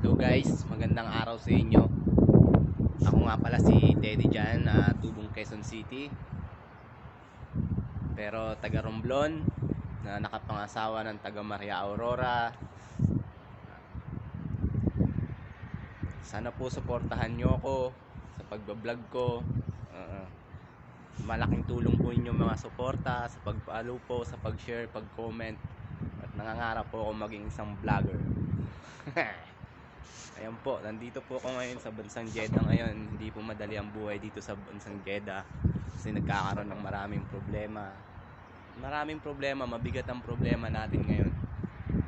Hello guys, magandang araw sa inyo. Ako nga pala si Teddy Jan na tubong Quezon City. Pero taga Romblon na nakapangasawa ng taga Maria Aurora. Sana po suportahan nyo ako sa pagbablog ko. Uh, malaking tulong po inyong mga suporta sa pag-follow po, sa pag-share, pag-comment. At nangangarap po ako maging isang vlogger. Ayan po, nandito po ako ngayon sa bansang Jeddah ngayon. Hindi po madali ang buhay dito sa bansang Jeddah kasi nagkakaroon ng maraming problema. Maraming problema, mabigat ang problema natin ngayon.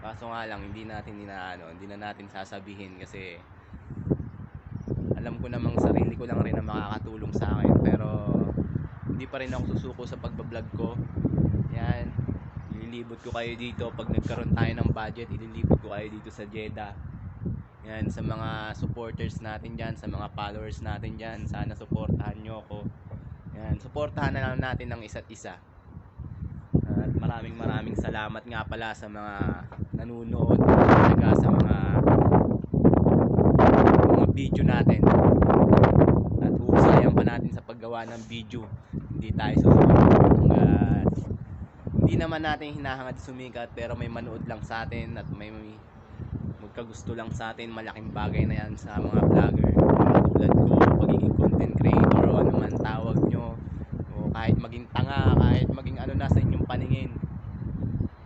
Kaso nga lang, hindi natin inaano, hindi na natin sasabihin kasi alam ko namang sarili ko lang rin na makakatulong sa akin pero hindi pa rin ako susuko sa pagbablog ko. Yan, ililibot ko kayo dito pag nagkaroon tayo ng budget, ililibot ko kayo dito sa Jeddah. Yan, sa mga supporters natin dyan, sa mga followers natin dyan, sana supportahan nyo ako. Yan, supportahan na lang natin ng isa't isa. At maraming maraming salamat nga pala sa mga nanunood, talaga sa mga mga video natin. At husayan pa natin sa paggawa ng video. Hindi tayo susunod hanggat hindi naman natin hinahangad sumikat pero may manood lang sa atin at may magkagusto lang sa atin malaking bagay na yan sa mga vlogger. Tulad ko pagiging content creator o ano man tawag nyo. O kahit maging tanga kahit maging ano na sa inyong paningin.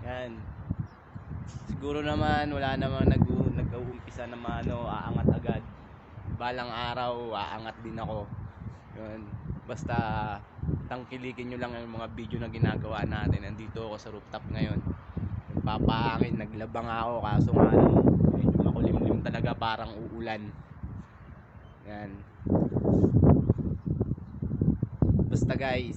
Yan. Siguro naman wala namang nag nag-uumpisa na ano aangat agad. Balang araw aangat din ako. Yun. Basta tangkilikin nyo lang yung mga video na ginagawa natin. Nandito ako sa rooftop ngayon nagpapaangin naglabang ako kaso nga medyo makulimlim talaga parang uulan. Yan. Basta guys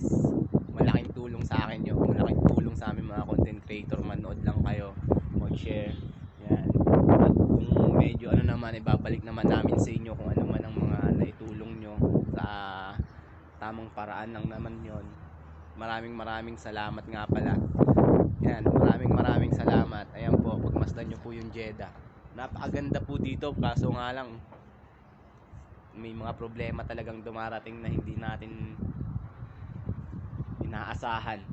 malaking tulong sa akin yun. Malaking tulong sa amin mga content creator manood lang kayo mag share yan. At kung medyo ano naman ibabalik naman namin sa inyo kung ano man ang mga naitulong nyo sa tamang paraan lang naman yon maraming maraming salamat nga pala yan maraming maraming salamat. Ayan po pagmasdan nyo po yung Jeddah. Napakaganda po dito kaso nga lang may mga problema talagang dumarating na hindi natin inaasahan.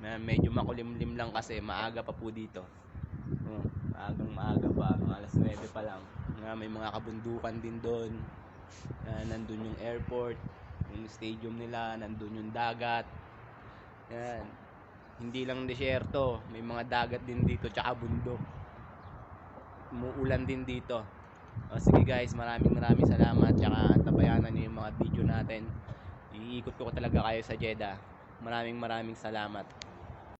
Na medyo makulimlim lang kasi maaga pa po dito. Oh, maagang maaga pa alas 9 pa lang. Nga may mga kabundukan din doon. Uh, nandun yung airport yung stadium nila nandun yung dagat. Yan hindi lang desierto may mga dagat din dito tsaka bundok. Umuulan din dito. O sige guys maraming maraming salamat tsaka tabayanan nyo yung mga video natin. Iikot ko talaga kayo sa Jeddah. Maraming maraming salamat